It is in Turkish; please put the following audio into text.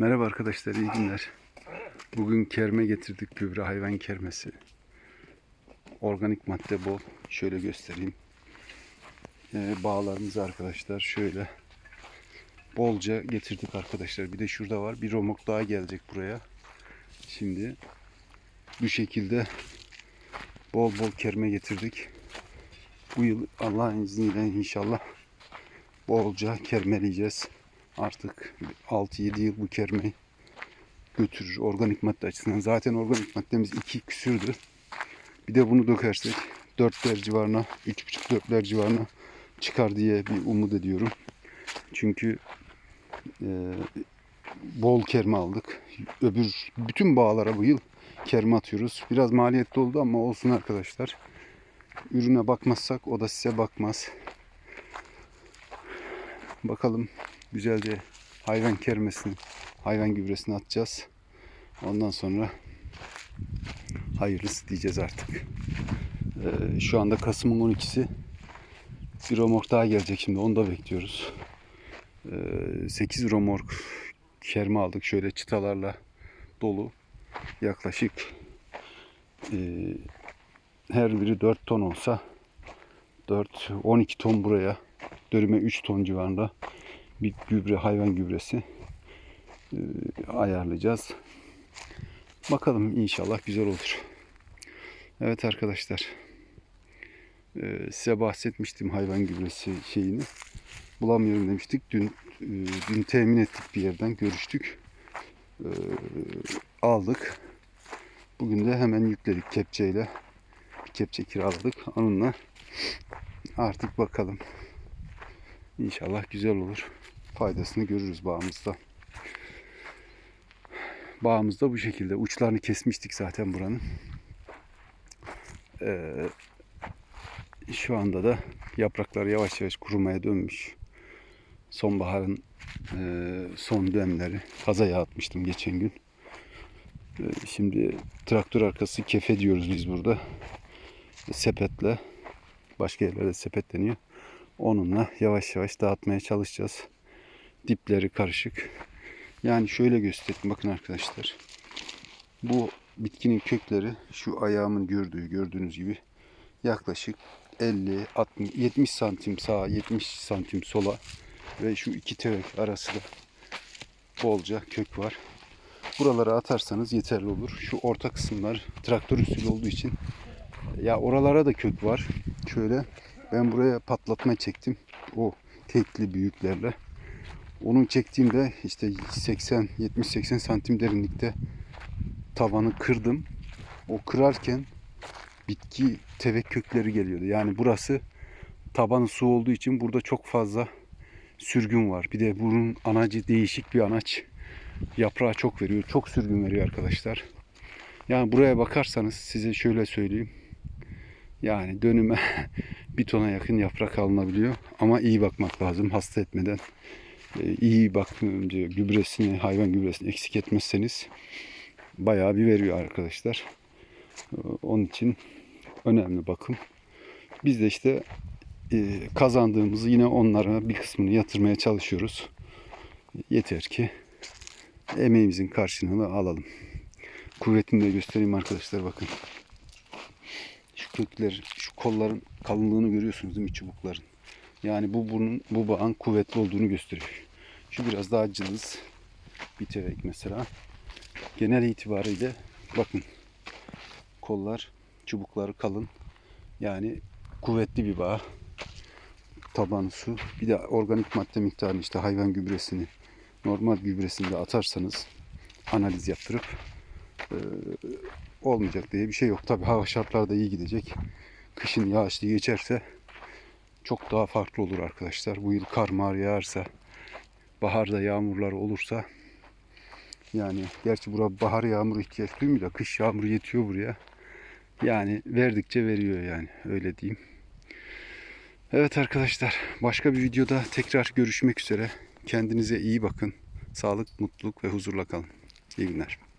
Merhaba arkadaşlar, iyi günler. Bugün kerme getirdik, gübre hayvan kermesi. Organik madde bol. Şöyle göstereyim. Ee, bağlarımız arkadaşlar şöyle. Bolca getirdik arkadaşlar. Bir de şurada var. Bir romok daha gelecek buraya. Şimdi bu şekilde bol bol kerme getirdik. Bu yıl Allah'ın izniyle inşallah bolca kermeleyeceğiz. Artık 6-7 yıl bu kermeyi götürür organik madde açısından. Zaten organik maddemiz 2 küsürdü. Bir de bunu dökersek 4'ler civarına, 3,5-4'ler civarına çıkar diye bir umut ediyorum. Çünkü e, bol kerme aldık. Öbür bütün bağlara bu yıl kerme atıyoruz. Biraz maliyetli oldu ama olsun arkadaşlar. Ürüne bakmazsak o da size bakmaz. Bakalım güzelce hayvan kermesini, hayvan gübresini atacağız. Ondan sonra hayırlısı diyeceğiz artık. Ee, şu anda Kasım'ın 12'si. Bir romork daha gelecek şimdi. Onu da bekliyoruz. Ee, 8 romork kerme aldık. Şöyle çıtalarla dolu. Yaklaşık e, her biri 4 ton olsa 4 12 ton buraya dönüme 3 ton civarında bir gübre hayvan gübresi e, ayarlayacağız. Bakalım inşallah güzel olur. Evet arkadaşlar. e, size bahsetmiştim hayvan gübresi şeyini. Bulamıyorum demiştik. Dün e, dün temin ettik bir yerden görüştük. E, aldık. Bugün de hemen yükledik kepçeyle. Bir kepçe kiraladık. Onunla artık bakalım. İnşallah güzel olur. Faydasını görürüz bağımızda. Bağımızda bu şekilde. Uçlarını kesmiştik zaten buranın. Ee, şu anda da yapraklar yavaş yavaş kurumaya dönmüş. Sonbaharın e, son dönemleri. Kazaya atmıştım geçen gün. Ee, şimdi traktör arkası kefe diyoruz biz burada. Sepetle. Başka yerlerde sepet deniyor. Onunla yavaş yavaş dağıtmaya çalışacağız. Dipleri karışık. Yani şöyle göstereyim bakın arkadaşlar. Bu bitkinin kökleri şu ayağımın gördüğü gördüğünüz gibi yaklaşık 50 60 70 santim sağa 70 santim sola ve şu iki tevek arası da bolca kök var. Buralara atarsanız yeterli olur. Şu orta kısımlar traktör usulü olduğu için ya oralara da kök var. Şöyle ben buraya patlatma çektim. O tekli büyüklerle. Onun çektiğimde işte 80 70-80 santim derinlikte tabanı kırdım. O kırarken bitki tevek kökleri geliyordu. Yani burası tabanı su olduğu için burada çok fazla sürgün var. Bir de bunun anacı değişik bir anaç. Yaprağı çok veriyor. Çok sürgün veriyor arkadaşlar. Yani buraya bakarsanız size şöyle söyleyeyim. Yani dönüme bir tona yakın yaprak alınabiliyor. Ama iyi bakmak lazım hasta etmeden. Ee, iyi bakınca gübresini, hayvan gübresini eksik etmezseniz bayağı bir veriyor arkadaşlar. Ee, Onun için önemli bakım. Biz de işte e, kazandığımızı yine onlara bir kısmını yatırmaya çalışıyoruz. Yeter ki emeğimizin karşılığını alalım. Kuvvetini de göstereyim arkadaşlar bakın. Şu kökler, kolların kalınlığını görüyorsunuz değil mi çubukların? Yani bu bunun bu bağın kuvvetli olduğunu gösteriyor. Şu biraz daha cılız bir tevek mesela. Genel itibariyle bakın kollar, çubukları kalın. Yani kuvvetli bir bağ. Tabanı su. Bir de organik madde miktarını işte hayvan gübresini, normal gübresini de atarsanız analiz yaptırıp e, olmayacak diye bir şey yok. Tabi hava şartları da iyi gidecek. Kışın yağışlı geçerse çok daha farklı olur arkadaşlar. Bu yıl kar mar yağarsa, baharda yağmurlar olursa yani gerçi bura bahar yağmuru ihtiyaç duymuyor da kış yağmuru yetiyor buraya. Yani verdikçe veriyor yani öyle diyeyim. Evet arkadaşlar başka bir videoda tekrar görüşmek üzere. Kendinize iyi bakın. Sağlık, mutluluk ve huzurla kalın. İyi günler.